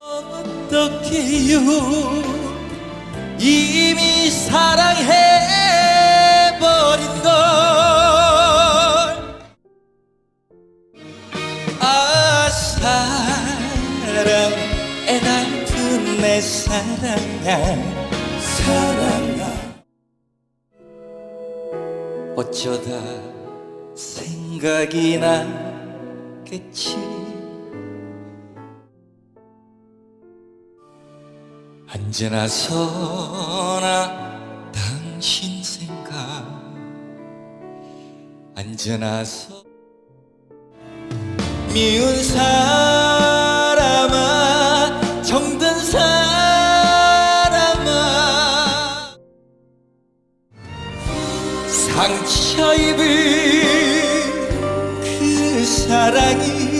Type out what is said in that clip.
어떡해요? 이미 사랑해버린 걸 사랑아 사랑아 어쩌다 생각이 나겠지 언제나서나 당신 생각. 언제나서 미운 사람아 정든 사람아. 상처 입은 그 사랑이